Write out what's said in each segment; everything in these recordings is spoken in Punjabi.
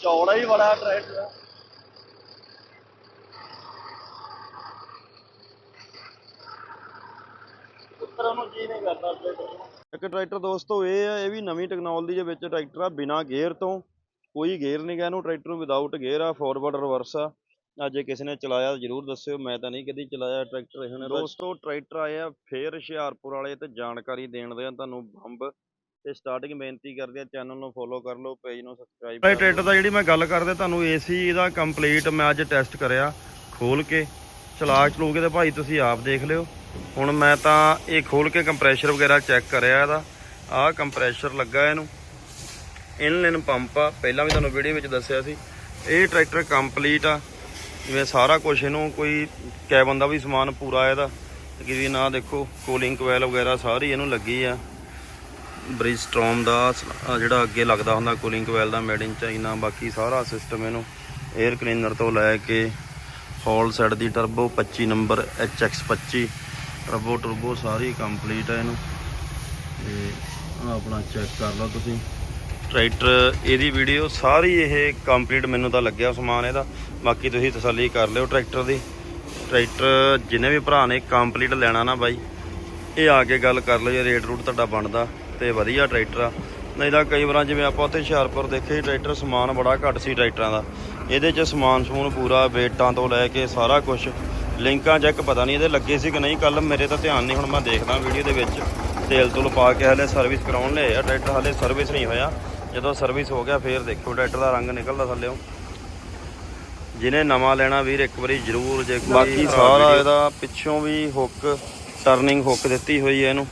ਚੌੜਾ ਹੀ ਬੜਾ ਟਰੈਕਟਰ ਉੱਤਰ ਨੂੰ ਜੀ ਨਹੀਂ ਕਰਦਾ ਟਰੈਕਟਰ ਨੂੰ ਇੱਕ ਟਰੈਕਟਰ ਦੋਸਤੋ ਇਹ ਆ ਇਹ ਵੀ ਨਵੀਂ ਟੈਕਨੋਲੋਜੀ ਦੇ ਵਿੱਚ ਟਰੈਕਟਰ ਆ ਬਿਨਾ ਗੇਅਰ ਤੋਂ। ਕੋਈ ਗੇਅਰ ਨਹੀਂ ਗਾ ਇਹਨੂੰ ਟਰੈਕਟਰ ਨੂੰ ਵਿਦਆਊਟ ਗੇਅਰ ਆ ਫਾਰਵਰਡ ਰਿਵਰਸ ਆ। ਅੱਜ ਜੇ ਕਿਸੇ ਨੇ ਚਲਾਇਆ ਜਰੂਰ ਦੱਸਿਓ ਮੈਂ ਤਾਂ ਨਹੀਂ ਕਦੀ ਚਲਾਇਆ ਟਰੈਕਟਰ ਇਹਨੇ ਦੋਸਤੋ ਟਰੈਕਟਰ ਆਏ ਆ ਫੇਰ ਹੁਸ਼ਿਆਰਪੁਰ ਵਾਲੇ ਤੇ ਜਾਣਕਾਰੀ ਦੇਣ ਦੇ ਆ ਤੁਹਾਨੂੰ ਬੰਬ। ਤੇ ਸਟਾਰਟਿੰਗ ਬੇਨਤੀ ਕਰਦੇ ਆ ਚੈਨਲ ਨੂੰ ਫੋਲੋ ਕਰ ਲਓ ਪੇਜ ਨੂੰ ਸਬਸਕ੍ਰਾਈਬ ਕਰ ਲਓ। ਟਰੈਕਟਰ ਦਾ ਜਿਹੜੀ ਮੈਂ ਗੱਲ ਕਰਦੇ ਤੁਹਾਨੂੰ ਏਸੀ ਇਹਦਾ ਕੰਪਲੀਟ ਮੈਂ ਅੱਜ ਟੈਸਟ ਕਰਿਆ ਖੋਲ ਕੇ ਚਲਾ ਚਲੂ ਕੇ ਤੇ ਭਾਈ ਤੁਸੀਂ ਆਪ ਦੇਖ ਲਿਓ। ਹੁਣ ਮੈਂ ਤਾਂ ਇਹ ਖੋਲ ਕੇ ਕੰਪਰੈਸ਼ਰ ਵਗੈਰਾ ਚੈੱਕ ਕਰਿਆ ਇਹਦਾ ਆਹ ਕੰਪਰੈਸ਼ਰ ਲੱਗਾ ਇਹਨੂੰ। ਇਨਲਾਈਨ ਪੰਪ ਆ ਪਹਿਲਾਂ ਵੀ ਤੁਹਾਨੂੰ ਵੀਡੀਓ ਵਿੱਚ ਦੱਸਿਆ ਸੀ। ਇਹ ਟਰੈਕਟਰ ਕੰਪਲੀਟ ਆ ਜਿਵੇਂ ਸਾਰਾ ਕੁਝ ਇਹਨੂੰ ਕੋਈ ਕੈਬਨ ਦਾ ਵੀ ਸਮਾਨ ਪੂਰਾ ਇਹਦਾ। ਕਿ ਨਾ ਦੇਖੋ ਕੂਲਿੰਗ ਕੋਇਲ ਵਗੈਰਾ ਸਾਰੀ ਇਹਨੂੰ ਲੱਗੀ ਆ। ਬ੍ਰਿਜ ਸਟ੍ਰੋਮ ਦਾ ਜਿਹੜਾ ਅੱਗੇ ਲੱਗਦਾ ਹੁੰਦਾ ਕੂਲਿੰਗ ਕੋਇਲ ਦਾ ਮੇਡ ਇਨ ਚਾਈਨਾ, ਬਾਕੀ ਸਾਰਾ ਸਿਸਟਮ ਇਹਨੂੰ 에ਅਰ ਕਲੀਨਰ ਤੋਂ ਲੈ ਕੇ ਹੌਲ ਸੈਟ ਦੀ turbo 25 number HX25 turbo turbo ਸਾਰੀ ਕੰਪਲੀਟ ਹੈ ਇਹਨੂੰ। ਤੇ ਆਪਣਾ ਚੈੱਕ ਕਰ ਲਓ ਤੁਸੀਂ। ਟਰੈਕਟਰ ਇਹਦੀ ਵੀਡੀਓ ਸਾਰੀ ਇਹ ਕੰਪਲੀਟ ਮੈਨੂੰ ਤਾਂ ਲੱਗਿਆ ਸਮਾਨ ਇਹਦਾ। ਬਾਕੀ ਤੁਸੀਂ ਤਸੱਲੀ ਕਰ ਲਿਓ ਟਰੈਕਟਰ ਦੀ। ਟਰੈਕਟਰ ਜਿਹਨੇ ਵੀ ਭਰਾ ਨੇ ਕੰਪਲੀਟ ਲੈਣਾ ਨਾ ਬਾਈ। ਇਹ ਆ ਕੇ ਗੱਲ ਕਰ ਲਓ ਜੇ ਰੇਟ ਰੂਟ ਤੁਹਾਡਾ ਬਣਦਾ। ਤੇ ਵਧੀਆ ਟਰੈਕਟਰ ਆ। ਨਹੀਂ ਤਾਂ ਕਈ ਵਾਰਾਂ ਜਿਵੇਂ ਆਪਾਂ ਉੱਥੇ ਹੁਸ਼ਿਆਰਪੁਰ ਦੇਖੇ ਟਰੈਕਟਰ ਸਮਾਨ ਬੜਾ ਘੱਟ ਸੀ ਟਰੈਕਟਰਾਂ ਦਾ। ਇਹਦੇ 'ਚ ਸਮਾਨ ਸਮੂਨ ਪੂਰਾ ਵੇਟਾਂ ਤੋਂ ਲੈ ਕੇ ਸਾਰਾ ਕੁਝ ਲਿੰਕਾਂ ਚੈੱਕ ਪਤਾ ਨਹੀਂ ਇਹਦੇ ਲੱਗੇ ਸੀ ਕਿ ਨਹੀਂ ਕੱਲ ਮੇਰੇ ਤਾਂ ਧਿਆਨ ਨਹੀਂ ਹੁਣ ਮੈਂ ਦੇਖਦਾ ਵੀਡੀਓ ਦੇ ਵਿੱਚ। ਤੇਲ ਤੁਲ ਪਾ ਕੇ ਹਲੇ ਸਰਵਿਸ ਕਰਾਉਣ ਲਏ ਆ ਟਰੈਕਟਰ ਹਲੇ ਸਰਵਿਸ ਨਹੀਂ ਹੋਇਆ। ਜਦੋਂ ਸਰਵਿਸ ਹੋ ਗਿਆ ਫੇਰ ਦੇਖੋ ਟਰੈਕਟਰ ਦਾ ਰੰਗ ਨਿਕਲਦਾ ਥੱਲੇੋਂ ਜਿਹਨੇ ਨਵਾਂ ਲੈਣਾ ਵੀਰ ਇੱਕ ਵਾਰੀ ਜ਼ਰੂਰ ਜੇ ਬਾਕੀ ਸਾਰਾ ਇਹਦਾ ਪਿੱਛੋਂ ਵੀ ਹੁੱਕ ਟਰਨਿੰਗ ਹੁੱਕ ਦਿੱਤੀ ਹੋਈ ਹੈ ਇਹਨੂੰ।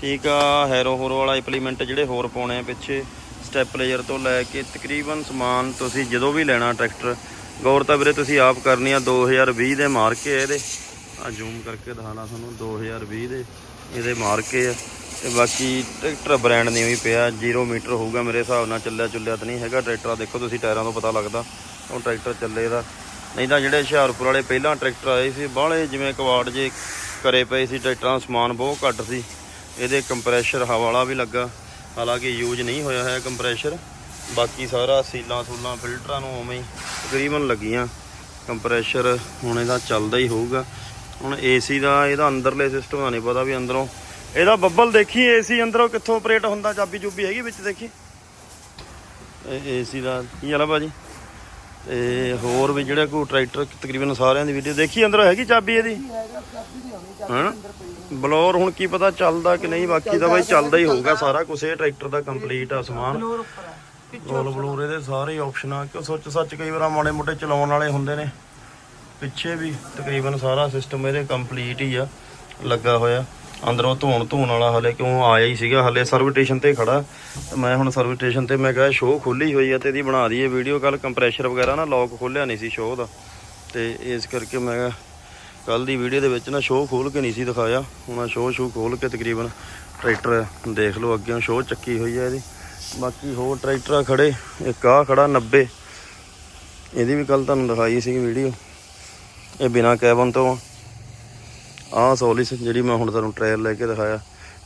ਠੀਕ ਆ ਹੈਰੋ ਹੋਰੋ ਵਾਲਾ ਇੰਪਲੀਮੈਂਟ ਜਿਹੜੇ ਹੋਰ ਪਾਉਣੇ ਆ ਪਿੱਛੇ ਸਟੈਪ ਲੇਅਰ ਤੋਂ ਲੈ ਕੇ ਤਕਰੀਬਨ ਸਮਾਨ ਤੁਸੀਂ ਜਦੋਂ ਵੀ ਲੈਣਾ ਟਰੈਕਟਰ ਗੌਰ ਤਾਂ ਵੀਰੇ ਤੁਸੀਂ ਆਪ ਕਰਨੀ ਆ 2020 ਦੇ ਮਾਰਕੇ ਆ ਇਹਦੇ। ਆ ਜ਼ੂਮ ਕਰਕੇ ਦਿਖਾਣਾ ਤੁਹਾਨੂੰ 2020 ਦੇ ਇਹਦੇ ਮਾਰਕੇ ਆ। ਤੇ ਬਾਕੀ ਟਰੈਕਟਰ ਬ੍ਰਾਂਡ ਨਹੀਂ ਵੀ ਪਿਆ 0 ਮੀਟਰ ਹੋਊਗਾ ਮੇਰੇ ਹਿਸਾਬ ਨਾਲ, ਚੱਲਿਆ ਚੁੱਲਿਆ ਤਾਂ ਨਹੀਂ ਹੈਗਾ ਟਰੈਕਟਰ ਦੇਖੋ ਤੁਸੀਂ ਟਾਇਰਾਂ ਤੋਂ ਪਤਾ ਲੱਗਦਾ ਉਹ ਟਰੈਕਟਰ ਚੱਲੇ ਦਾ। ਨਹੀਂ ਤਾਂ ਜਿਹੜੇ ਹੁਸ਼ਿਆਰਪੁਰ ਵਾਲੇ ਪਹਿਲਾਂ ਟਰੈਕਟਰ ਆਏ ਸੀ, ਬਾਹਲੇ ਜਿਵੇਂ ਕਵਾੜ ਜੇ ਕਰੇ ਪਏ ਸੀ ਟਰੈਕਟਰਾਂ ਦਾ ਸਮਾਨ ਬਹੁਤ ਘੱਟ ਸੀ। ਇਹਦੇ ਕੰਪਰੈਸ਼ਰ ਹਵਾ ਵਾਲਾ ਵੀ ਲੱਗਾ। ਹਾਲਾਂਕਿ ਯੂਜ਼ ਨਹੀਂ ਹੋਇਆ ਹੈ ਕੰਪਰੈਸ਼ਰ ਬਾਕੀ ਸਾਰਾ ਸੀਲਾਂ ਸੂਲਾਂ ਫਿਲਟਰਾਂ ਨੂੰ ਉਵੇਂ ਹੀ ਤਕਰੀਬਨ ਲੱਗੀਆਂ। ਕੰਪਰੈਸ਼ਰ ਹੁਣ ਇਹਦਾ ਚੱਲਦਾ ਹੀ ਹੋਊਗਾ। ਹੁਣ ਏਸੀ ਦਾ ਇਹਦਾ ਅੰਦਰਲੇ ਸਿਸਟਮ ਦਾ ਨਹੀਂ ਪਤਾ ਵੀ ਅੰਦਰੋਂ ਇਹਦਾ ਬੱਬਲ ਦੇਖੀ ਏਸੀ ਅੰਦਰੋਂ ਕਿੱਥੋਂ ਆਪਰੇਟ ਹੁੰਦਾ ਚਾਬੀ ਚੁੱਬੀ ਹੈਗੀ ਵਿੱਚ ਦੇਖੀ? ਇਹ ਏਸੀ ਦਾ ਕੀ ਹਾਲ ਆ ਭਾਜੀ? ਤੇ ਹੋਰ ਵੀ ਜਿਹੜੇ ਕੋਈ ਟਰੈਕਟਰ ਤਕਰੀਬਨ ਸਾਰਿਆਂ ਦੀ ਵੀਡੀਓ ਦੇਖੀ ਅੰਦਰੋਂ ਹੈਗੀ ਚਾਬੀ ਇਹਦੀ? ਹਾਂ ਬਲੌਰ ਹੁਣ ਕੀ ਪਤਾ ਚੱਲਦਾ ਕਿ ਨਹੀਂ ਬਾਕੀ ਤਾਂ ਬਾਈ ਚੱਲਦਾ ਹੀ ਹੋਊਗਾ ਸਾਰਾ ਕੁਝ ਇਹ ਟਰੈਕਟਰ ਦਾ ਕੰਪਲੀਟ ਆ ਸਮਾਨ। ਰੋਲ ਬਲੂਰ ਇਹਦੇ ਸਾਰੇ ਆਪਸ਼ਨਾਂ ਕਿ ਸੋਚ ਸੱਚ ਕਈ ਵਾਰ ਮਾੜੇ ਮੋਟੇ ਚਲਾਉਣ ਵਾਲੇ ਹੁੰਦੇ ਨੇ। ਪਿੱਛੇ ਵੀ ਤਕਰੀਬਨ ਸਾਰਾ ਸਿਸਟਮ ਇਹਦੇ ਕੰਪਲੀਟ ਹੀ ਆ ਲੱਗਾ ਹੋਇਆ। ਅੰਦਰੋਂ ਧੋਣ ਧੋਣ ਵਾਲਾ ਹਲੇ ਕਿਉਂ ਆਇਆ ਹੀ ਸੀਗਾ ਹਲੇ ਸਰਵਿਟੇਸ਼ਨ ਤੇ ਖੜਾ। ਮੈਂ ਹੁਣ ਸਰਵਿਟੇਸ਼ਨ ਤੇ ਮੈਂ ਕਿਹਾ ਸ਼ੋਅ ਖੁੱਲੀ ਹੋਈ ਆ ਤੇ ਇਹਦੀ ਬਣਾ ਦਈਏ ਵੀਡੀਓ ਕੱਲ ਕੰਪਰੈਸ਼ਰ ਵਗੈਰਾ ਨਾ ਲੌਕ ਖੋਲਿਆ ਨਹੀਂ ਸੀ ਸ਼ੋਅ ਦਾ। ਤੇ ਇਸ ਕਰਕੇ ਮੈਂ ਕੱਲ ਦੀ ਵੀਡੀਓ ਦੇ ਵਿੱਚ ਨਾ ਸ਼ੋਅ ਖੋਲ ਕੇ ਨਹੀਂ ਸੀ ਦਿਖਾਇਆ। ਹੁਣ ਆ ਸ਼ੋਅ ਸ਼ੂ ਖੋਲ ਕੇ ਤਕਰੀਬਨ ਟਰੈਕਟਰ ਦੇਖ ਲਓ ਅੱਗੇ ਸ਼ੋਅ ਚੱਕੀ ਹੋਈ ਹੈ ਇਹਦੀ। ਬਾਕੀ ਹੋਰ ਟਰੈਕਟਰ ਆ ਖੜੇ, ਇੱਕ ਆ ਖੜਾ 90 ਇਹਦੀ ਵੀ ਕੱਲ ਤੁਹਾਨੂੰ ਦਿਖਾਈ ਸੀ ਵੀਡੀਓ। ਇਹ ਬਿਨਾ ਕੈਬਨ ਤੋਂ ਆ। ਆਹ ਸੋਲਿਸ ਜਿਹੜੀ ਮੈਂ ਹੁਣ ਤੁਹਾਨੂੰ ਟ੍ਰੇਲ ਲੈ ਕੇ ਦਿਖਾਇਆ।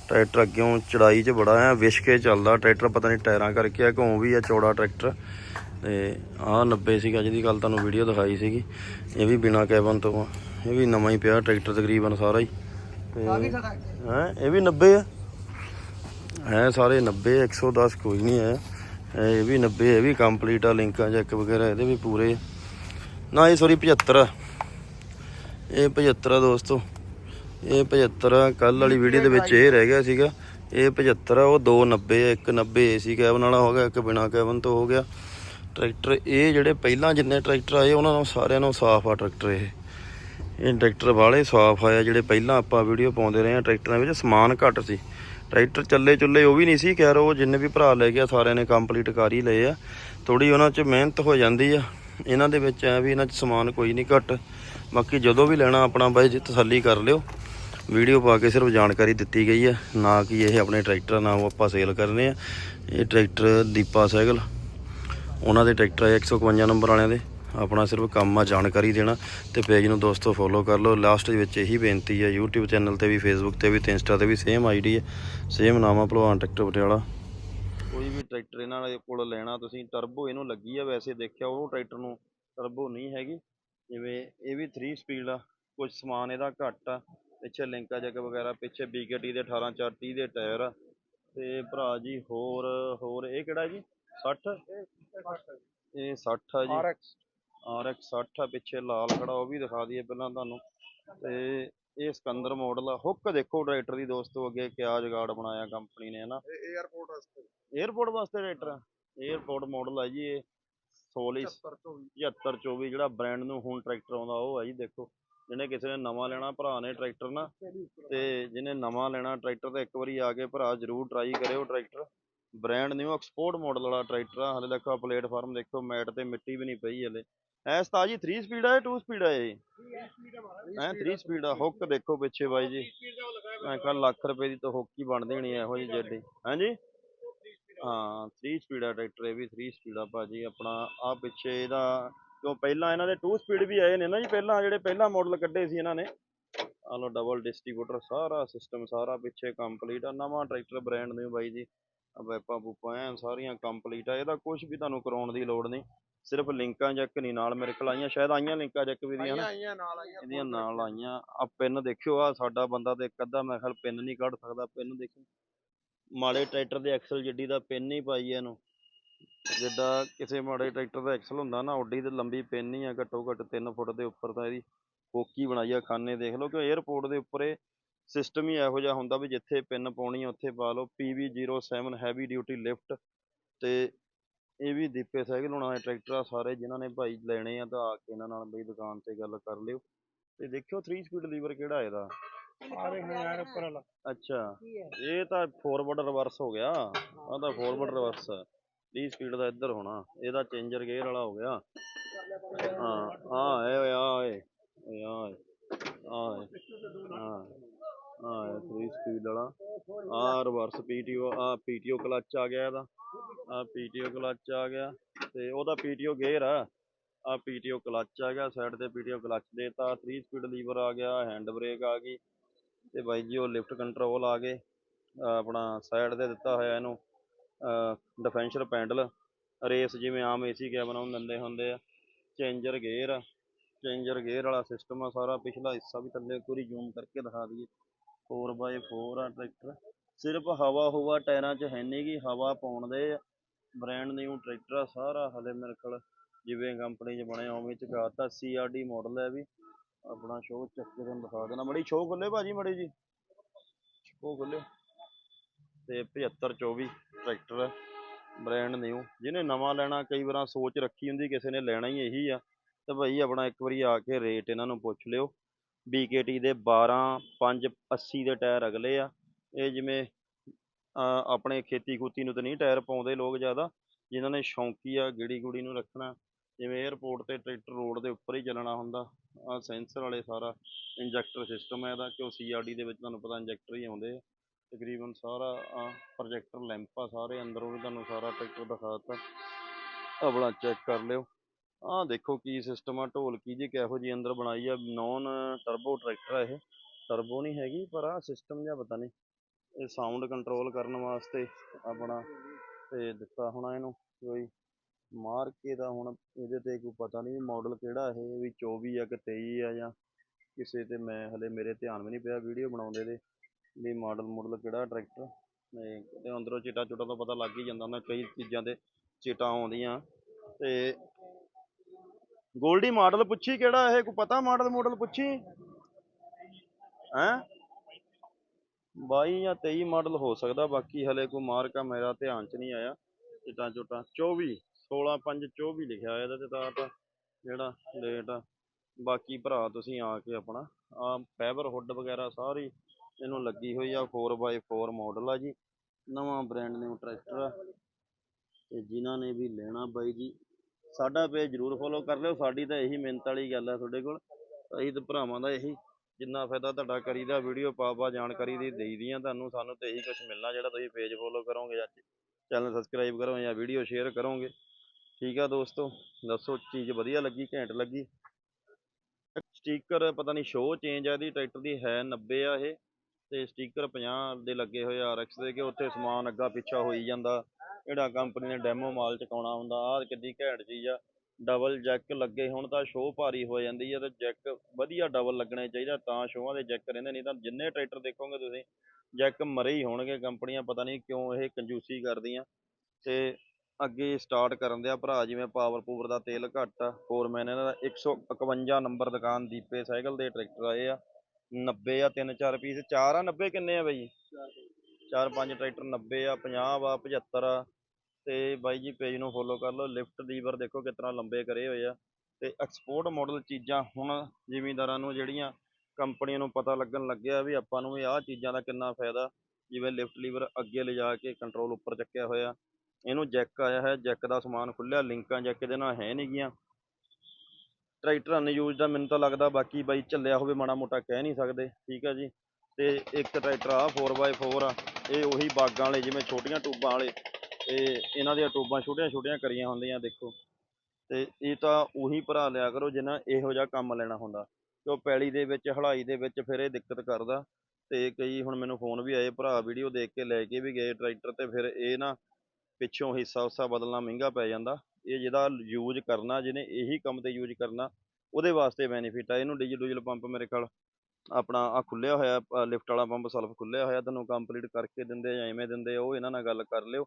ਟਰੈਕਟਰ ਅੱਗਿਓਂ ਚੜਾਈ 'ਚ ਬੜਾ ਆ ਵਿਸ਼ ਕੇ ਚੱਲਦਾ ਟਰੈਕਟਰ, ਪਤਾ ਨਹੀਂ ਟਾਇਰਾਂ ਕਰਕੇ ਆ ਘੋਂ ਵੀ ਆ ਚੌੜਾ ਟਰੈਕਟਰ। ਤੇ ਆਹ 90 ਸੀਗਾ ਜਿਹਦੀ ਕੱਲ ਤੁਹਾਨੂੰ ਵੀਡੀਓ ਦਿਖਾਈ ਸੀਗੀ। ਇਹ ਵੀ ਬਿਨਾ ਕੈਬਨ ਤੋਂ ਆ। ਇਹ ਵੀ ਨਵਾਂ ਹੀ ਪਿਆ ਟਰੈਕਟਰ ਤਕਰੀਬਨ ਸਾਰਾ ਹੀ। ਤੇ ਹੈ ਇਹ ਵੀ 90 ਆ? ਹੈ ਸਾਰੇ 90 110 ਕੋਈ ਨਹੀਂ ਹੈ। ਇਹ ਵੀ 90 ਇਹ ਵੀ ਕੰਪਲੀਟ ਆ ਲਿੰਕਾਂ ਚੈੱਕ ਵਗੈਰਾ ਇਹਦੇ ਵੀ ਪੂਰੇ। ਨਾ ਇਹ ਸੌਰੀ 75 ਆ। ਇਹ 75 ਆ ਦੋਸਤੋ। ਇਹ 75 ਆ। ਕੱਲ ਵਾਲੀ ਵੀਡੀਓ ਦੇ ਵਿੱਚ ਇਹ ਰਹਿ ਗਿਆ ਸੀਗਾ। ਇਹ 75 ਆ ਉਹ 290 ਆ ਇੱਕ 90 ਏਸੀ ਕੈਬਨ ਵਾਲਾ ਹੋ ਗਿਆ ਇੱਕ ਬਿਨਾ ਕੈਬਨ ਤੋਂ ਹੋ ਗਿਆ। ਟਰੈਕਟਰ, ਇਹ ਜਿਹੜੇ ਪਹਿਲਾਂ ਜਿੰਨੇ ਟਰੈਕਟਰ ਆਏ, ਉਹਨਾਂ ਨੂੰ ਸਾਰਿਆਂ ਨੂੰ ਸਾਫ਼ ਆ ਟਰੈਕਟਰ ਇਹ। ਇਹ ਟਰੈਕਟਰ ਵਾਲੇ ਸਾਫ਼ ਆਇਆ, ਜਿਹੜੇ ਪਹਿਲਾਂ ਆਪਾਂ ਵੀਡੀਓ ਪਾਉਂਦੇ ਰਹੇ ਆ ਟਰੈਕਟਰਾਂ ਵਿੱਚ, ਸਮਾਨ ਘੱਟ ਸੀ। ਟਰੈਕਟਰ ਚੱਲੇ ਚੁੱਲੇ ਉਹ ਵੀ ਨਹੀਂ ਸੀ ਕਹਿ ਰੋ ਜਿੰਨੇ ਵੀ ਭਰਾ ਲੈ ਗਿਆ, ਸਾਰਿਆਂ ਨੇ ਕੰਪਲੀਟ ਕਰ ਹੀ ਲਏ ਆ। ਥੋੜੀ ਉਹਨਾਂ 'ਚ ਮਿਹਨਤ ਹੋ ਜਾਂਦੀ ਆ। ਇਹਨਾਂ ਦੇ ਵਿੱਚ ਐ ਵੀ ਇਹਨਾਂ 'ਚ ਸਮਾਨ ਕੋਈ ਨਹੀਂ ਘੱਟ। ਬਾਕੀ ਜਦੋਂ ਵੀ ਲੈਣਾ ਆਪਣਾ, ਬਾਈ ਜੀ ਤਸੱਲੀ ਕਰ ਲਿਓ। ਵੀਡੀਓ ਪਾ ਕੇ ਸਿਰਫ ਜਾਣਕਾਰੀ ਦਿੱਤੀ ਗਈ ਹੈ ਨਾ ਕਿ ਇਹ ਆਪਣੇ ਟਰੈਕਟਰ ਨਾ ਉਹ ਆਪਾਂ ਸੇਲ ਕਰਨੇ ਆ। ਇਹ ਟਰੈਕਟਰ ਦੀਪਾ ਸਾਈਕਲ ਉਹਨਾਂ ਦੇ ਟਰੈਕਟਰ ਆ 151 ਨੰਬਰ ਵਾਲਿਆਂ ਦੇ। ਆਪਣਾ ਸਿਰਫ ਕੰਮ ਆ ਜਾਣਕਾਰੀ ਦੇਣਾ ਤੇ ਪੇਜ ਨੂੰ ਦੋਸਤੋ ਫੋਲੋ ਕਰ ਲਓ। ਲਾਸਟ ਦੇ ਵਿੱਚ ਇਹੀ ਬੇਨਤੀ ਹੈ YouTube ਚੈਨਲ ਤੇ ਵੀ, Facebook ਤੇ ਵੀ ਤੇ Insta ਤੇ ਵੀ ਸੇਮ ਆਈਡੀ ਹੈ ਸੇਮ ਨਾਮ ਆ ਭਲਵਾਨ ਟਰੈਕਟਰ ਪਟਿਆਲਾ। ਕੋਈ ਵੀ ਟਰੈਕਟਰ ਇਹਨਾਂ ਦੇ ਕੋਲ ਲੈਣਾ, ਤੁਸੀਂ ਟਰਬੋ ਇਹਨੂੰ ਲੱਗੀ ਆ ਵੈਸੇ ਦੇਖਿਆ, ਉਹ ਟਰੈਕਟਰ ਨੂੰ ਟਰਬੋ ਨਹੀਂ ਹੈਗੀ। ਜਿਵੇਂ ਇਹ ਵੀ 3 ਸਪੀਡ ਆ ਕੁਝ ਸਮਾਨ ਇਹਦਾ ਘੱਟ ਆ। ਪਿੱਛੇ ਲਿੰਕਾ ਜੈਕ ਵਗੈਰਾ, ਪਿੱਛੇ BKT ਦੇ 18 430 ਦੇ ਟਾਇਰ ਆ। ਤੇ ਭਰਾ ਜੀ ਹੋਰ ਹੋਰ ਇਹ ਕਿਹੜਾ ਜੀ? 60 ਇਹ 60 ਆ ਜੀ। RX RX 60 ਆ ਪਿੱਛੇ ਲਾਲ ਖੜਾ ਉਹ ਵੀ ਦਿਖਾ ਦਈਏ ਪਹਿਲਾਂ ਤੁਹਾਨੂੰ। ਤੇ ਇਹ ਸਿਕੰਦਰ ਮਾਡਲ ਆ। ਹੁੱਕ ਦੇਖੋ ਟਰੈਕਟਰ ਦੀ ਦੋਸਤੋ ਅੱਗੇ ਕਿਆ ਜਗਾੜ ਬਣਾਇਆ ਕੰਪਨੀ ਨੇ ਹਨਾ। ਇਹ 에ਅਰਪੋਰਟ ਵਾਸਤੇ। 에ਅਰਪੋਰਟ ਵਾਸਤੇ ਟਰੈਕਟਰ 에ਅਰਪੋਰਟ ਮਾਡਲ ਆ ਜੀ ਇਹ 16 7424 ਜਿਹੜਾ ਬ੍ਰਾਂਡ ਨੂੰ ਹੁਣ ਟਰੈਕਟਰ ਆਉਂਦਾ ਉਹ ਆ ਜੀ ਦੇਖੋ। ਜਿਹਨੇ ਕਿਸੇ ਨੇ ਨਵਾਂ ਲੈਣਾ ਭਰਾ ਨੇ ਟਰੈਕਟਰ ਨਾ। ਤੇ ਜਿਹਨੇ ਨਵਾਂ ਲੈਣਾ ਟਰੈਕਟਰ ਤੇ ਇੱਕ ਵਾਰੀ ਆ ਕੇ ਭਰਾ ਜ਼ਰੂਰ ਟਰਾਈ ਕਰਿਓ tractor brand new export model ਵਾਲਾ ਟਰੈਕਟਰ ਆ, ਹਲੇ ਦੇਖੋ ਪਲੇਟਫਾਰਮ ਦੇਖੋ, ਮੈਟ ਤੇ ਮਿੱਟੀ ਵੀ ਨਹੀਂ ਪਈ ਹਲੇ। ਐ ਸਤਾਜੀ 3 ਸਪੀਡ ਆ 2 ਸਪੀਡ ਆ ਇਹ? ਐ 3 ਸਪੀਡ ਆ ਹੁੱਕ ਦੇਖੋ ਪਿੱਛੇ ਬਾਈ ਜੀ। ਮੈਂ ਕਿਹਾ ਲੱਖ ਰੁਪਏ ਦੀ ਤਾਂ ਹੁੱਕ ਹੀ ਬਣ ਦੇਣੀ ਇਹੋ ਜਿਹੀ ਜੱਡੀ ਹਾਂਜੀ? ਹਾਂ 3 ਸਪੀਡ ਆ ਟਰੈਕਟਰ ਇਹ ਵੀ 3 ਸਪੀਡ ਆ ਭਾਜੀ, ਆਪਣਾ ਆ ਪਿੱਛੇ ਇਹਦਾ, ਕਿਉਂ ਪਹਿਲਾਂ ਇਹਨਾਂ ਦੇ 2 ਸਪੀਡ ਵੀ ਆਏ ਨੇ ਨਾ ਜੀ, ਪਹਿਲਾਂ ਜਿਹੜੇ ਪਹਿਲਾਂ ਮਾਡਲ ਕੱਢੇ ਸੀ ਇਹਨਾਂ ਨੇ। ਆ ਲੋ ਡਬਲ ਡਿਸਟ੍ਰੀਬਿਊਟਰ ਸਾਰਾ ਸਿਸਟਮ ਸਾਰਾ ਪਿੱਛੇ ਕੰਪਲੀਟ ਆ, ਨਵਾਂ ਟਰੈਕਟਰ ਬ੍ਰਾਂਡ ਨਿਊ ਬਾਈ ਜੀ। ਵੈਪਾਂ ਵੂਪਾਂ ਐਨ ਸਾਰੀਆਂ ਕੰਪਲੀਟ ਆ ਇਹਦਾ ਕੁਝ ਵੀ ਤੁਹਾਨੂੰ ਕਰਾਉਣ ਦੀ ਲੋੜ ਨਹੀਂ। ਸਿਰਫ ਲਿੰਕਾਂ ਜੈਕ ਨਹੀਂ ਨਾਲ ਮੇਰੇ ਕੋਲ ਆਈਆਂ ਸ਼ਾਇਦ ਆਈਆਂ ਲਿੰਕਾਂ ਜੈਕ ਵੀ ਦੀਆਂ ਨਾ। ਆਈਆਂ ਨਾਲ ਆਈਆਂ ਇਹਦੀਆਂ ਨਾਲ ਆਈਆਂ। ਆ ਪਿੰਨ ਦੇਖਿਓ ਆ ਸਾਡਾ ਬੰਦਾ ਤੇ ਇੱਕ ਅੱਧਾ ਮੈਂ ਖਿਆਲ ਪਿੰਨ ਨਹੀਂ ਕੱਢ ਸਕਦਾ ਪਿੰਨ ਦੇਖੋ ਮਾੜੇ ਟਰੈਕਟਰ ਦੇ ਐਕਸਲ ਜਿੱਡੀ ਦਾ ਪਿੰਨ ਹੀ ਪਾਈ ਇਹਨੂੰ। ਜਿੱਦਾਂ ਕਿਸੇ ਮਾੜੇ ਟਰੈਕਟਰ ਦਾ ਐਕਸਲ ਹੁੰਦਾ ਨਾ ਓਡੀ ਤੇ ਲੰਬੀ ਪਿੰਨ ਹੀ ਆ ਘੱਟੋ ਘੱਟ 3 ਫੁੱਟ ਦੇ ਉੱਪਰ ਤਾਂ ਇਹਦੀ ਕੋਕੀ ਬਣਾਈ ਆ ਖਾਨੇ ਦੇਖ ਲਓ ਕਿ 에어ਪੋਰਟ ਦੇ ਉੱਪਰ ਇਹ ਸਿਸਟਮ ਹੀ ਇਹੋ ਜਿਹਾ ਹੁੰਦਾ ਵੀ ਜਿੱਥੇ ਪਿੰਨ ਪਾਉਣੀ ਆ ਉੱਥੇ ਪਾ ਲਓ। PV07 ਹੈਵੀ ਡਿਊਟੀ ਲਿਫਟ ਤੇ ਇਹ ਵੀ ਦੀਪੇ ਸਾਈਕਲ ਹੋਣਾ ਟਰੈਕਟਰ ਆ ਸਾਰੇ ਜਿਨ੍ਹਾਂ ਨੇ ਭਾਈ ਲੈਣੇ ਆ ਤਾਂ ਆ ਕੇ ਇਹਨਾਂ ਨਾਲ ਬਈ ਦੁਕਾਨ ਤੇ ਗੱਲ ਕਰ ਲਿਓ। ਤੇ ਦੇਖਿਓ 3 ਸਪੀਡ ਲੀਵਰ ਕਿਹੜਾ ਇਹਦਾ? ਆ ਦੇਖ ਯਾਰ ਉੱਪਰ ਵਾਲਾ। ਅੱਛਾ ਇਹ ਤਾਂ ਫੋਰਵਰਡ ਰਿਵਰਸ ਹੋ ਗਿਆ। ਆਹ ਤਾਂ ਫੋਰਵਰਡ ਰਿਵਰਸ ਆ। 30 ਸਪੀਡ ਦਾ ਇੱਧਰ ਹੋਣਾ ਇਹਦਾ ਚੇਂਜਰ ਗੇਅਰ ਵਾਲਾ ਹੋ ਗਿਆ। ਹਾਂ ਹਾਂ ਇਹ ਓਏ ਆ ਓਏ ਆ ਓਏ ਆ ਹਾਂ। ਹਾਂ 3 ਸਪੀਡ ਵਾਲਾ। ਆ ਰਿਵਰਸ ਪੀਟੀਓ ਆ ਪੀਟੀਓ ਕਲੱਚ ਆ ਗਿਆ ਇਹਦਾ। ਆ ਪੀਟੀਓ ਕਲੱਚ ਆ ਗਿਆ ਤੇ ਉਹਦਾ ਪੀਟੀਓ ਗੇਅਰ ਆ। ਆ ਪੀਟੀਓ ਕਲੱਚ ਆ ਗਿਆ ਸਾਈਡ ਤੇ ਪੀਟੀਓ ਕਲੱਚ ਦੇਤਾ। 3 ਸਪੀਡ ਲੀਵਰ ਆ ਗਿਆ ਹੈਂਡ ਬ੍ਰੇਕ ਆ ਗਈ ਤੇ ਬਾਈ ਜੀ ਉਹ ਲਿਫਟ ਕੰਟਰੋਲ ਆ ਗਏ। ਆਪਣਾ ਸਾਈਡ ਤੇ ਦਿੱਤਾ ਹੋਇਆ ਇਹਨੂੰ ਡਿਫੈਂਸ਼ਰ ਪੈਂਡਲ ਰੇਸ ਜਿਵੇਂ ਆਮ ਏਸੀ ਕੈਬਨ ਨੂੰ ਦਿੰਦੇ ਹੁੰਦੇ ਆ। ਚੇਂਜਰ ਗੇਅਰ ਚੇਂਜਰ ਗੇਅਰ ਵਾਲਾ ਸਿਸਟਮ ਆ ਸਾਰਾ। ਪਿਛਲਾ ਹਿੱਸਾ ਵੀ ਥੱਲੇ ਪੂਰੀ ਜ਼ੂਮ ਕਰਕੇ ਦਿਖਾ ਦਈਏ। 4x4 ਆ ਟਰੈਕਟਰ। ਸਿਰਫ ਹਵਾ ਹੁਵਾ ਟਾਇਰਾਂ 'ਚ ਹੈ ਨੀ ਗੀ, ਹਵਾ ਪਾਉਣ ਦੇ ਬ੍ਰਾਂਡ ਨਿਊ ਟਰੈਕਟਰ ਆ ਸਾਰਾ, ਹਲੇ ਮੇਰੇ ਕੋਲ ਜਿਵੇਂ ਕੰਪਨੀ 'ਚ ਬਣਿਆ ਉਵੇਂ ਚਕਾਤਾ CRD ਮਾਡਲ ਹੈ ਵੀ। ਆਪਣਾ ਸ਼ੋਅ ਚੱਕ ਕੇ ਤੁਹਾਨੂੰ ਦਿਖਾ ਦੇਣਾ। ਮੜੀ ਸ਼ੋਅ ਖੁੱਲੇ ਭਾਜੀ, ਮੜੀ ਜੀ। ਸ਼ੋਅ ਖੁੱਲੇ ਤੇ 7524 ਟਰੈਕਟਰ ਹੈ ਬ੍ਰਾਂਡ ਨਿਊ ਜਿਹਨੇ ਨਵਾਂ ਲੈਣਾ, ਕਈ ਵਾਰਾਂ ਸੋਚ ਰੱਖੀ ਹੁੰਦੀ, ਕਿਸੇ ਨੇ ਲੈਣਾ ਹੀ ਇਹੀ ਆ। ਤੇ ਭਾਈ ਆਪਣਾ ਇੱਕ ਵਾਰੀ ਆ ਕੇ ਰੇਟ ਇਹਨਾਂ ਨੂੰ ਪੁੱਛ ਲਿਓ। BKT ਦੇ 12 5 80 ਦੇ ਟਾਇਰ ਅਗਲੇ ਆ। ਇਹ ਜਿਵੇਂ ਆਪਣੇ ਖੇਤੀ ਖੂਤੀ ਨੂੰ ਤਾਂ ਨਹੀਂ ਟਾਇਰ ਪਾਉਂਦੇ ਲੋਕ ਜ਼ਿਆਦਾ। ਜਿਨ੍ਹਾਂ ਨੇ ਸ਼ੌਂਕੀ ਆ ਗਿੜੀ ਗੁੜੀ ਨੂੰ ਰੱਖਣਾ। ਜਿਵੇਂ 에어ਪੋਰਟ ਤੇ ਟਰੈਕਟਰ ਰੋਡ ਦੇ ਉੱਪਰ ਹੀ ਚੱਲਣਾ ਹੁੰਦਾ। ਆ ਸੈਂਸਰ ਵਾਲੇ ਸਾਰਾ ਇੰਜੈਕਟਰ ਸਿਸਟਮ ਹੈ ਇਹਦਾ, ਕਿਉਂ CRD ਦੇ ਵਿੱਚ ਤੁਹਾਨੂੰ ਪਤਾ ਇੰਜੈਕਟਰ ਹੀ ਆਉਂਦੇ ਆ। ਤਕਰੀਬਨ ਸਾਰਾ ਪ੍ਰੋਜੈਕਟਰ ਲੈਂਪ ਆ ਸਾਰੇ, ਅੰਦਰੋਂ ਵੀ ਤੁਹਾਨੂੰ ਸਾਰਾ ਟਰੈਕਟਰ ਦਿਖਾ ਦਿੱਤਾ। ਆਪਣਾ ਚੈੱਕ ਕਰ ਲਿਓ। ਆਹ ਦੇਖੋ ਕੀ ਸਿਸਟਮ ਆ ਢੋਲਕੀ ਜੀ ਕਿਹੋ ਜੀ ਅੰਦਰ ਬਣਾਈ ਆ ਨੌਨ ਟਰਬੋ ਟਰੈਕਟਰ ਆ ਇਹ। ਟਰਬੋ ਨਹੀਂ ਹੈਗੀ, ਪਰ ਆ ਸਿਸਟਮ ਜਿਹਾ ਪਤਾ ਨਹੀਂ ਇਹ ਸਾਊਂਡ ਕੰਟਰੋਲ ਕਰਨ ਵਾਸਤੇ ਆਪਣਾ ਤੇ ਦਿੱਤਾ ਹੋਣਾ ਇਹਨੂੰ ਕੋਈ। ਮਾਰ ਕੇ ਦਾ ਹੁਣ ਇਹਦੇ ਤੇ ਕੋਈ ਪਤਾ ਨਹੀਂ ਮਾਡਲ ਕਿਹੜਾ ਇਹ, ਵੀ 24 ਆ ਕਿ 23 ਆ ਜਾਂ ਕਿਸੇ ਤੇ ਮੈਂ ਹਲੇ ਮੇਰੇ ਧਿਆਨ ਵੀ ਨਹੀਂ ਪਿਆ ਵੀਡੀਓ ਬਣਾਉਂਦੇ ਦੇ ਵੀ ਮਾਡਲ ਮੁਡਲ ਕਿਹੜਾ ਟਰੈਕਟਰ ਤੇ ਅੰਦਰੋਂ ਚਿਟਾ ਚੁਟਾ ਤੋਂ ਪਤਾ ਲੱਗ ਹੀ ਜਾਂਦਾ ਹੁੰਦਾ, ਕਈ ਚੀਜ਼ਾਂ ਤੇ ਚਿਟਾ ਆਉਂਦੀਆਂ। ਤੇ ਗੋਲਡੀ ਮਾਡਲ ਪੁੱਛੀ ਕਿਹੜਾ ਇਹ? ਕੋਈ ਪਤਾ ਮਾਡਲ ਮਾਡਲ ਪੁੱਛੀ? ਹੈਂ? 22 ਜਾਂ 23 ਮਾਡਲ ਹੋ ਸਕਦਾ, ਬਾਕੀ ਹਲੇ ਕੋਈ ਮਾਰਕਾ ਮੇਰਾ ਧਿਆਨ ਚ ਨਹੀਂ ਆਇਆ। ਚਿਟਾ ਚੁਟਾ 24 16 5 24 ਲਿਖਿਆ ਹੋਇਆ ਇਹਦੇ ਤੇ ਤਾਂ ਤਾਂ ਜਿਹੜਾ ਰੇਟ ਆ, ਬਾਕੀ ਭਰਾ ਤੁਸੀਂ ਆ ਕੇ ਆਪਣਾ, ਆ ਫਾਈਬਰ ਹੁੱਡ ਵਗੈਰਾ ਸਾਰੀ ਇਹਨੂੰ ਲੱਗੀ ਹੋਈ ਆ 4x4 ਮਾਡਲ ਆ ਜੀ। ਨਵਾਂ ਬ੍ਰਾਂਡ ਨਿਊ ਟਰੈਕਟਰ ਆ। ਤੇ ਜਿਨ੍ਹਾਂ ਨੇ ਵੀ ਲੈਣਾ ਬਾਈ ਜੀ ਸਾਡਾ ਪੇਜ ਜਰੂਰ ਫੋਲੋ ਕਰ ਲਿਓ। ਸਾਡੀ ਤਾਂ ਇਹੀ ਮਿਹਨਤ ਵਾਲੀ ਗੱਲ ਹੈ ਤੁਹਾਡੇ ਕੋਲ। ਅਸੀਂ ਤਾਂ ਭਰਾਵਾਂ ਦਾ ਇਹੀ ਜਿੰਨਾ ਫਾਇਦਾ ਤੁਹਾਡਾ ਕਰੀਦਾ, ਵੀਡੀਓ ਪਾ ਪਾ ਜਾਣਕਾਰੀ ਦੀ ਦੇਈਦੀਆਂ ਤੁਹਾਨੂੰ, ਸਾਨੂੰ ਤੇ ਇਹੀ ਕੁਝ ਮਿਲਣਾ ਜਿਹੜਾ ਤੁਸੀਂ ਪੇਜ ਫੋਲੋ ਕਰੋਗੇ ਜਾਂ ਚੈਨਲ ਸਬਸਕ੍ਰਾਈਬ ਕਰੋ ਜਾਂ ਵੀਡੀਓ ਸ਼ੇਅਰ ਕਰੋਗੇ। ਠੀਕ ਆ ਦੋਸਤੋ, ਦੱਸੋ ਚੀਜ਼ ਵਧੀਆ ਲੱਗੀ, ਘੈਂਟ ਲੱਗੀ? ਸਟicker ਪਤਾ ਨਹੀਂ ਸ਼ੋਅ ਚੇਂਜ ਆ ਇਹਦੀ ਟਰੈਕਟਰ ਦੀ ਹੈ 90 ਆ ਇਹ। ਤੇ ਸਟicker 50 ਦੇ ਲੱਗੇ ਹੋਏ ਆ RX ਦੇ, ਕਿ ਉੱਥੇ ਸਮਾਨ ਅੱਗਾ ਪਿੱਛਾ ਹੋਈ ਜਾਂਦਾ। ਕਿਹੜਾ ਕੰਪਨੀ ਨੇ ਡੈਮੋ ਮਾਲ ਚਕਾਉਣਾ ਹੁੰਦਾ, ਆਹ ਕਿੱਡੀ ਘੈਂਟ ਚੀਜ਼ ਆ। ਡਬਲ ਜੈਕ ਲੱਗੇ ਹੁਣ ਤਾਂ ਸ਼ੋਅ ਭਾਰੀ ਹੋ ਜਾਂਦੀ ਆ ਤੇ ਜੈਕ ਵਧੀਆ ਡਬਲ ਲੱਗਣੇ ਚਾਹੀਦਾ ਤਾਂ ਸ਼ੋਆਂ ਦੇ ਜੈਕ ਰਹਿੰਦੇ ਨਹੀਂ ਤਾਂ ਜਿੰਨੇ ਟਰੈਕਟਰ ਦੇਖੋਗੇ ਤੁਸੀਂ ਜੈਕ ਮਰੇ ਹੀ ਹੋਣਗੇ ਕੰਪਨੀਆਂ, ਪਤਾ ਨਹੀਂ ਕਿਉਂ ਇਹ ਕੰਜੂਸੀ ਕਰਦੀਆਂ। ਤੇ ਅੱਗੇ ਸਟਾਰਟ ਕਰਨ ਦਿਆ ਭਰਾ, ਜਿਵੇਂ ਪਾਵਰ ਪੂਵਰ ਦਾ ਤੇਲ ਘੱਟ ਆ ਫੋਰਮੈਨ ਇਹਨਾਂ ਦਾ 151 ਨੰਬਰ ਦੁਕਾਨ ਦੀਪੇ ਸਾਈਕਲ ਦੇ ਟਰੈਕਟਰ ਆਏ ਆ। 90 ਆ ਤਿੰਨ ਚਾਰ ਪੀਸ ਚਾਰ ਆ 90 ਕਿੰਨੇ ਆ ਬਾਈ? ਚਾਰ ਪੰਜ ਟਰੈਕਟਰ 90 ਆ 50 ਆ 75 ਆ। ਤੇ ਬਾਈ ਜੀ ਪੇਜ ਨੂੰ ਫੋਲੋ ਕਰ ਲਓ ਲਿਫਟ ਲੀਵਰ ਦੇਖੋ ਕਿਤਨਾ ਲੰਬੇ ਕਰੇ ਹੋਏ ਆ ਤੇ ਐਕਸਪੋਰਟ ਮਾਡਲ ਚੀਜ਼ਾਂ ਹੁਣ ਜ਼ਿਮੀਂਦਾਰਾਂ ਨੂੰ ਜਿਹੜੀਆਂ ਕੰਪਨੀਆਂ ਨੂੰ ਪਤਾ ਲੱਗਣ ਲੱਗਿਆ ਵੀ ਆਪਾਂ ਨੂੰ ਵੀ ਆਹ ਚੀਜ਼ਾਂ ਦਾ ਕਿੰਨਾ ਫਾਇਦਾ, ਜਿਵੇਂ ਲਿਫਟ ਲੀਵਰ ਅੱਗੇ ਲਿਜਾ ਕੇ ਕੰਟਰੋਲ ਉੱਪਰ ਚੱਕਿਆ ਹੋਇਆ, ਇਹਨੂੰ ਜੈਕ ਆਇਆ ਹੈ ਜੈਕ ਦਾ ਸਮਾਨ ਖੁੱਲਿਆ, ਲਿੰਕਾਂ ਜੈਕ ਇਹਦੇ ਨਾਲ ਹੈ ਨਹੀਂ ਗੀਆਂ। ਟਰੈਕਟਰ ਅਨਯੂਜ਼ ਦਾ ਮੈਨੂੰ ਤਾਂ ਲੱਗਦਾ ਬਾਕੀ ਬਾਈ ਚੱਲਿਆ ਹੋਵੇ ਮਾੜਾ ਮੋਟਾ ਕਹਿ ਨਹੀਂ ਸਕਦੇ, ਠੀਕ ਆ ਜੀ। ਤੇ ਇੱਕ ਟਰੈਕਟਰ ਆ 4x4 ਆ, ਇਹ ਉਹੀ ਬਾਗਾਂ ਵਾਲੇ, ਜਿਵੇਂ ਛੋਟੀਆਂ ਟੂਬਾਂ ਵਾਲੇ ਤੇ ਇਹਨਾਂ ਦੀਆਂ ਟੂਬਾਂ ਛੋਟੀਆਂ ਛੋਟੀਆਂ ਕਰੀਆਂ ਹੁੰਦੀਆਂ, ਦੇਖੋ। ਤੇ ਇਹ ਤਾਂ ਉਹੀ ਭਰਾ ਲਿਆ ਕਰੋ ਜਿਨ੍ਹਾਂ ਇਹੋ ਜਿਹਾ ਕੰਮ ਲੈਣਾ ਹੁੰਦਾ। ਕਿਉਂ ਪੈਲੀ ਦੇ ਵਿੱਚ ਹਲਾਈ ਦੇ ਵਿੱਚ ਫਿਰ ਇਹ ਦਿੱਕਤ ਕਰਦਾ। ਤੇ ਕਈ ਹੁਣ ਮੈਨੂੰ ਫੋਨ ਵੀ ਆਏ, ਭਰਾ ਵੀਡੀਓ ਦੇਖ ਕੇ ਲੈ ਕੇ ਵੀ ਗਏ ਟਰੈਕਟਰ ਤੇ, ਫਿਰ ਇਹ ਨਾ ਪਿੱਛੋਂ ਹਿੱਸਾ ਹੁੱਸਾ ਬਦਲਣਾ ਮਹਿੰਗਾ ਪੈ ਜਾਂਦਾ। ਇਹ ਜਿਹਦਾ ਯੂਜ਼ ਕਰਨਾ, ਜਿਹਨੇ ਇਹੀ ਕੰਮ ਤੇ ਯੂਜ਼ ਕਰਨਾ, ਉਹਦੇ ਵਾਸਤੇ ਬੈਨੀਫਿਟ ਆ। ਇਹਨੂੰ ਡੀਜ਼ਲ ਡੂਜ਼ਲ ਪੰਪ ਮੇਰੇ ਕੋਲ ਆਪਣਾ ਆ ਖੁੱਲਿਆ ਹੋਇਆ ਲਿਫਟ ਵਾਲਾ ਪੰਪ ਸਲਫ ਖੁੱਲਿਆ ਹੋਇਆ ਤੁਹਾਨੂੰ ਕੰਪਲੀਟ ਕਰਕੇ ਦਿੰਦੇ ਜਾਂ ਐਵੇਂ ਦਿੰਦੇ ਉਹ ਇਹਨਾਂ ਨਾਲ ਗੱਲ ਕਰ ਲਿਓ।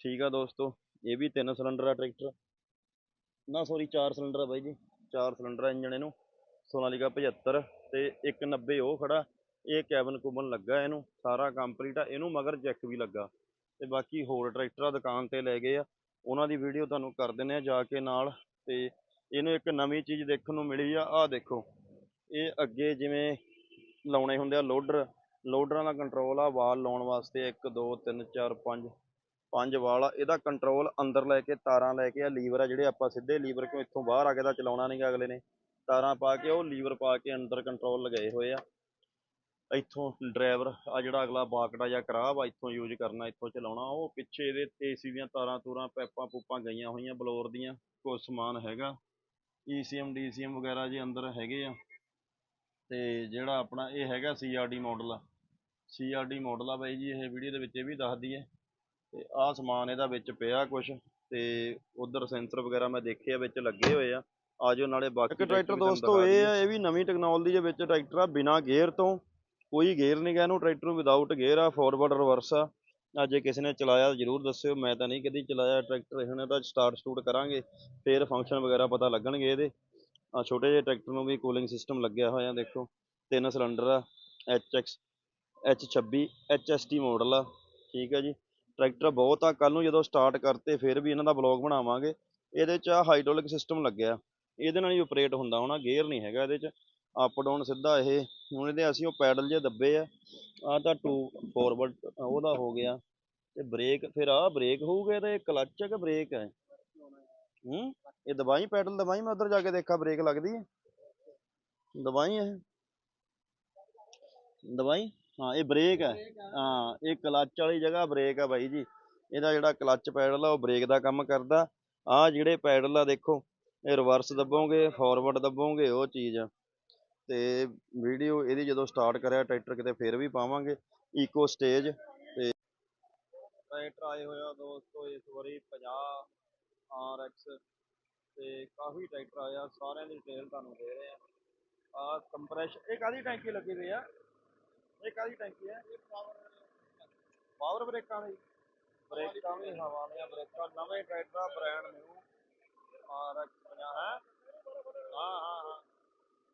ਠੀਕ ਆ ਦੋਸਤੋ, ਇਹ ਵੀ ਤਿੰਨ ਸਿਲੰਡਰ ਆ ਟਰੈਕਟਰ। ਨਾ ਸੌਰੀ ਚਾਰ ਸਿਲੰਡਰ ਆ ਬਾਈ ਜੀ, ਚਾਰ ਸਿਲੰਡਰ ਆ ਇੰਜਣ ਇਹਨੂੰ ਸੋਨਾਲੀਕਾ 75 ਤੇ 190 ਉਹ ਖੜਾ, ਇਹ ਕੈਬਨ ਕੁਬਨ ਲੱਗਾ ਇਹਨੂੰ, ਸਾਰਾ ਕੰਪਲੀਟ ਆ, ਇਹਨੂੰ ਮਗਰ ਜੈਕ ਵੀ ਲੱਗਾ। ਤੇ ਬਾਕੀ ਹੋਰ ਟਰੈਕਟਰ ਆ, ਦੁਕਾਨ ਤੇ ਲੈ ਗਏ ਆ, ਉਹਨਾਂ ਦੀ ਵੀਡੀਓ ਤੁਹਾਨੂੰ ਕਰ ਦਿੰਨੇ ਆ ਜਾ ਕੇ ਨਾਲ, ਤੇ ਇਹਨੂੰ ਇੱਕ ਨਵੀਂ ਚੀਜ਼ ਦੇਖਣ ਨੂੰ ਮਿਲੀ ਆ, ਆਹ ਦੇਖੋ। ਇਹ ਅੱਗੇ ਜਿਵੇਂ ਲਾਉਣੇ ਹੁੰਦੇ ਆ ਲੋਡਰ, ਲੋਡਰਾਂ ਦਾ ਕੰਟਰੋਲ ਆ, ਵਾਲ ਲਾਉਣ ਵਾਸਤੇ 1 2 3 4 5 ਪੰਜ ਵਾਲ ਆ, ਇਹਦਾ ਕੰਟਰੋਲ ਅੰਦਰ ਲੈ ਕੇ, ਤਾਰਾਂ ਲੈ ਕੇ ਆ ਲੀਵਰ ਆ ਜਿਹੜੇ ਆਪਾਂ ਸਿੱਧੇ ਲੀਵਰ ਕਿਉਂ ਇੱਥੋਂ ਬਾਹਰ ਆ ਕੇ ਤਾਂ ਚਲਾਉਣਾ ਨਹੀਂਗਾ ਅਗਲੇ ਨੇ। ਤਾਰਾਂ ਪਾ ਕੇ ਉਹ ਲੀਵਰ ਪਾ ਕੇ ਅੰਦਰ ਕੰਟਰੋਲ ਲਗਾਏ ਹੋਏ ਆ। ਇੱਥੋਂ ਡਰਾਈਵਰ ਆ ਜਿਹੜਾ ਅਗਲਾ ਬਾਕੜਾ ਜਾਂ ਕਰਾਬ ਆ, ਇੱਥੋਂ ਯੂਜ਼ ਕਰਨਾ, ਇੱਥੋਂ ਚਲਾਉਣਾ, ਉਹ ਪਿੱਛੇ ਇਹਦੇ ਏਸੀ ਦੀਆਂ ਤਾਰਾਂ ਤੂਰਾਂ ਪੈਪਾਂ ਪੂਪਾਂ ਗਈਆਂ ਹੋਈਆਂ ਬਲੋਰ ਦੀਆਂ ਕੁਛ ਸਮਾਨ ਹੈਗਾ। ਈਸੀਐਮ ਡੀਸੀਐਮ ਵਗੈਰਾ ਜੇ ਅੰਦਰ ਹੈਗੇ ਆ। ਤੇ ਜਿਹੜਾ ਆਪਣਾ ਇਹ ਹੈਗਾ ਸੀਆਰਡੀ ਮਾਡਲ ਆ। ਸੀਆਰਡੀ ਮਾਡਲ ਆ ਬਾਈ ਜੀ, ਇਹ ਵੀਡੀਓ ਦੇ ਵਿੱਚ ਇਹ ਵੀ ਦੱਸਦੀ ਹੈ ਤੇ ਆਹ ਸਮਾਨ ਇਹਦਾ ਵਿੱਚ ਪਿਆ ਕੁਛ ਤੇ ਉਧਰ ਸੈਂਸਰ ਵਗੈਰਾ ਮੈਂ ਦੇਖਿਆ ਵਿੱਚ ਲੱਗੇ ਹੋਏ ਆ। ਆਜੋ ਨਾਲੇ ਬਾਕੀ ਇੱਕ ਟਰੈਕਟਰ ਦੋਸਤੋ ਇਹ ਆ ਇਹ ਵੀ ਨਵੀਂ ਟੈਕਨੋਲੋਜੀ ਦੇ ਵਿੱਚ ਟਰੈਕਟਰ ਆ ਬਿਨਾ ਗੇਅਰ ਤੋਂ। ਕੋਈ ਗੇਅਰ ਨਹੀਂ ਗਾ ਇਹਨੂੰ ਟਰੈਕਟਰ ਨੂੰ ਵਿਦਆਊਟ ਗੇਅਰ ਆ ਫਾਰਵਰਡ ਰਿਵਰਸ ਆ। ਅੱਜ ਜੇ ਕਿਸੇ ਨੇ ਚਲਾਇਆ ਜਰੂਰ ਦੱਸਿਓ। ਮੈਂ ਤਾਂ ਨਹੀਂ ਕਦੀ ਚਲਾਇਆ ਟਰੈਕਟਰ ਇਹਨੇ ਤਾਂ ਸਟਾਰਟ ਸਟੂਟ ਕਰਾਂਗੇ। ਫੇਰ ਫੰਕਸ਼ਨ ਵਗੈਰਾ ਪਤਾ ਲੱਗਣਗੇ ਇਹਦੇ। ਆ ਛੋਟੇ ਜਿਹੇ ਟਰੈਕਟਰ ਨੂੰ ਵੀ ਕੂਲਿੰਗ ਸਿਸਟਮ ਲੱਗਿਆ ਹੋਇਆ ਦੇਖੋ। ਤਿੰਨ ਸਿਲੰਡਰ ਆ HX H26 HST ਮਾਡਲ ਆ। ਠੀਕ ਹੈ ਜੀ। ਟਰੈਕਟਰ ਬਹੁਤ ਆ ਕੱਲ ਨੂੰ ਜਦੋਂ ਸਟਾਰਟ ਕਰਤੇ ਫਿਰ ਵੀ ਇਹਨਾਂ ਦਾ ਬਲੌਗ ਬਣਾਵਾਂਗੇ। ਇਹਦੇ 'ਚ ਆ ਹਾਈਡ੍ਰੋਲਿਕ ਸਿਸਟਮ ਲੱਗਿਆ। ਇਹਦੇ ਨਾਲ ਹੀ ਆਪਰੇਟ ਹੁੰਦਾ ਹੋਣਾ ਗੇਅਰ ਨਹੀਂ ਹੈਗਾ ਇਹਦੇ 'ਚ। ਅਪ ਡਾਊਨ ਸਿੱਧਾ ਇਹ। ਹੁਣ ਇਹਦੇ ਅਸੀਂ ਉਹ ਪੈਡਲ ਜੇ ਦੱਬੇ ਆ। ਆ ਤਾਂ ਟੂ ਫੋਰਵਰਡ ਉਹਦਾ ਹੋ ਗਿਆ। ਤੇ ਬ੍ਰੇਕ ਫਿਰ ਆ ਬ੍ਰੇਕ ਹੋਊਗਾ ਤੇ ਕਲੱਚ ਹੈ ਕਿ ਬ੍ਰੇਕ ਹੈ ਹੂੰ? ਇਹ ਦਵਾਈ ਪੈਡਲ ਦਵਾਈ ਮੈਂ ਉਧਰ ਜਾ ਕੇ ਦੇਖਾ ਬ੍ਰੇਕ ਲੱਗਦੀ ਹੈ ਦਵਾਈ ਇਹ। ਦਵਾਈ ਹਾਂ ਇਹ ਬ੍ਰੇਕ ਹੈ। ਹਾਂ ਇਹ ਕਲੱਚ ਵਾਲੀ ਜਗ੍ਹਾ ਬ੍ਰੇਕ ਆ ਬਾਈ ਜੀ। ਇਹਦਾ ਜਿਹੜਾ ਕਲੱਚ ਪੈਡਲ ਆ ਉਹ ਬ੍ਰੇਕ ਦਾ ਕੰਮ ਕਰਦਾ। ਆ ਜਿਹੜੇ ਪੈਡਲ ਆ ਦੇਖੋ ਇਹ ਰਿਵਰਸ ਦੱਬੋਗੇ ਫਾਰਵਰਡ ਦੱਬੋਗੇ ਉਹ ਚੀਜ਼ ਆ। ਤੇ ਵੀਡੀਓ ਇਹਦੀ ਜਦੋਂ ਸਟਾਰਟ ਕਰਿਆ ਟਰੈਕਟਰ ਕਿਤੇ ਫਿਰ ਵੀ ਪਾਵਾਂਗੇ। ਈਕੋ ਸਟੇਜ ਤੇ ਟਰੈਕਟਰ ਆਏ ਹੋਇਆ ਦੋਸਤੋ ਇਸ ਵਾਰੀ 50 RX ਤੇ ਕਾਫੀ ਟਰੈਕਟਰ ਆਇਆ ਸਾਰਿਆਂ ਦੀ ਡਿਟੇਲ ਤੁਹਾਨੂੰ ਦੇ ਰਹੇ ਆ। ਆ ਕੰਪਰੈਸ਼ਨ ਇਹ ਕਾਦੀ ਟੈਂਕੀ ਲੱਗੀ ਹੋਈ ਆ? ਇਹ ਕਾਦੀ ਟੈਂਕੀ ਹੈ। ਪਾਵਰ ਬ੍ਰੇਕਾਂ ਦੀ। ਬ੍ਰੇਕਾਂ ਵੀ ਹਵਾ ਵਾਲੀਆਂ ਬ੍ਰੇਕਾਂ, ਨਵੇਂ ਟਰੈਕਟਰ ਬ੍ਰਾਂਡ ਨਿਊ RX 50 ਹੈ। ਹਾਂ ਹਾਂ ਹਾਂ।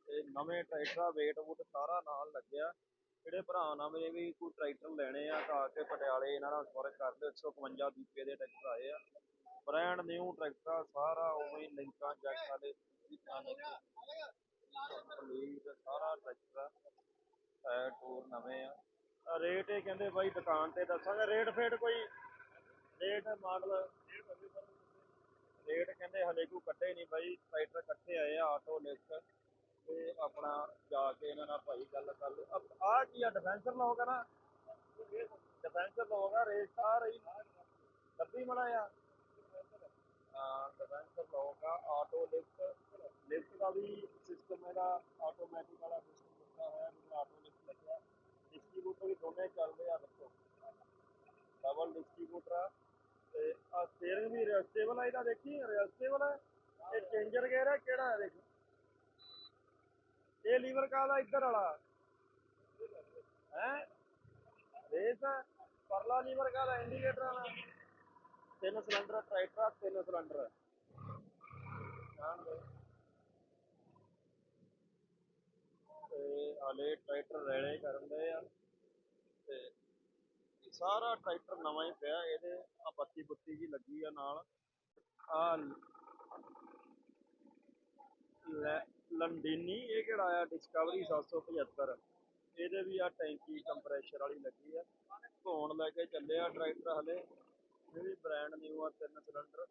ਤੇ ਨਵੇਂ ਟਰੈਕਟਰ ਵੇਟ ਵੂਟ ਸਾਰਾ ਨਾਲ ਲੱਗਿਆ। ਜਿਹੜੇ ਭਰਾ ਨਵੇਂ ਵੀ ਕੋਈ ਟਰੈਕਟਰ ਲੈਣੇ ਆ ਤਾਂ ਆ ਕੇ ਪਟਿਆਲੇ ਇਹਨਾਂ ਨਾਲ ਸੰਪਰਕ ਕਰ ਲਿਓ 151 ਦੀਪੇ ਦੇ ਟਰੈਕਟਰ ਆਏ ਆ। ਬ੍ਰਾਂਡ ਨਿਊ ਟਰੈਕਟਰ, ਸਾਰਾ ਉਵੇਂ ਲਿੰਕਾਂ, ਜੈਕ ਵਾਲੇ ਕੰਪਲੀਟ ਸਾਰਾ ਟਰੈਕਟਰ ਟਾਇਰ ਟੂਰ ਨਵੇਂ ਆ। ਰੇਟ ਇਹ ਕਹਿੰਦੇ ਬਾਈ ਦੁਕਾਨ ਤੇ ਦੱਸਾਂਗੇ। ਰੇਟ ਫੇਟ ਕੋਈ ਰੇਟ ਮਾਡਲ ਰੇਟ ਕਹਿੰਦੇ ਹਲੇ ਕੋਈ ਕੱਢੇ ਨਹੀਂ ਬਾਈ। ਟਰੈਕਟਰ ਇਕੱਠੇ ਆਏ ਆ ਆਟੋ ਲਿਸਟ ਤੇ ਆਪਣਾ ਜਾ ਕੇ ਇਹਨਾਂ ਨਾਲ ਭਾਈ ਗੱਲ ਕਰ ਲਓ। ਆ ਕੀ ਆ ਡਿਫੈਂਸਰ ਲੋਕ ਆ ਨਾ? ਡਿਫੈਂਸਰ ਲੋਕ ਆ ਰੇਟ ਸਾਰਾ ਹੀ ਦੱਬੀ ਮੜਾ ਆ ਹਾਂ ਡਿਫੈਂਸਰ ਲੋਕ ਆ ਆਟੋ ਲਿਫਟ ਲਿਫਟ ਦਾ ਵੀ ਸਿਸਟਮ ਇਹਦਾ ਆਟੋਮੈਟਿਕ ਵਾਲਾ ਸਿਸਟਮ ਦਿੱਤਾ ਹੋਇਆ ਜਿਹੜਾ ਆਟੋ ਲਿਫਟ ਲੱਗਿਆ ਡਿਸਟ੍ਰੀਬਿਊਟਰ ਵੀ ਦੋਨੇ ਚੱਲਦੇ ਆ ਦੇਖੋ ਡਬਲ ਡਿਸਟ੍ਰੀਬਿਊਟਰ ਆ। ਤੇ ਆ ਸਟੀਅਰਿੰਗ ਵੀ ਰਿਅਸਟੇਬਲ ਆ ਇਹਦਾ ਦੇਖੀ ਰਿਅਸਟੇਬਲ ਹੈ ਇਹ ਚੇਂਜਰ ਗੇਅਰ ਹੈ ਕਿਹੜਾ ਹੈ ਦੇਖ। ਇਹ ਲੀਵਰ ਕਾਹਦਾ ਇੱਧਰ ਵਾਲਾ। ਹੈ? ਰੇਸ ਹੈ ਪਰਲਾ ਲੀਵਰ ਕਾਹਦਾ ਇੰਡੀਕੇਟਰ ਵਾਲਾ। ਤਿੰਨ ਸਿਲੰਡਰ ਟਰੈਕਟਰ ਆ, ਤਿੰਨ ਸਿਲੰਡਰ ਹੈ ਧਿਆਨ ਦਿਓ। ਤੇ ਹਾਲੇ ਟਰੈਕਟਰ ਰੈਲੇ ਕਰਨ ਦੇ ਆ। ਤੇ ਸਾਰਾ ਟਰੈਕਟਰ ਨਵਾਂ ਹੀ ਪਿਆ, ਇਹਦੇ ਆ ਬੱਤੀ ਬੁੱਤੀ ਜੀ ਲੱਗੀ ਆ ਨਾਲ। ਆ ਲੰਡੀਨੀ, ਇਹ ਕਿਹੜਾ ਆ? ਡਿਸਕਵਰੀ 775 ਇਹਦੇ ਵੀ ਆ ਟੈਂਕੀ ਕੰਪਰੈਸ਼ਰ ਵਾਲੀ ਲੱਗੀ ਆ। ਧੋਣ ਲੈ ਕੇ ਚੱਲੇ ਆ ਟਰੈਕਟਰ ਹਲੇ। ਇਹ ਵੀ ਬ੍ਰਾਂਡ ਨਿਊ ਆ, ਤਿੰਨ ਸਿਲੰਡਰ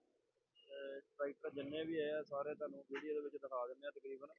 ਟਰੈਕਟਰ ਜਿੰਨੇ ਵੀ ਆਏ ਆ, ਸਾਰੇ ਤੁਹਾਨੂੰ ਵੀਡੀਓ ਦੇ ਵਿੱਚ ਦਿਖਾ ਦਿੰਦੇ ਆ ਤਕਰੀਬਨ।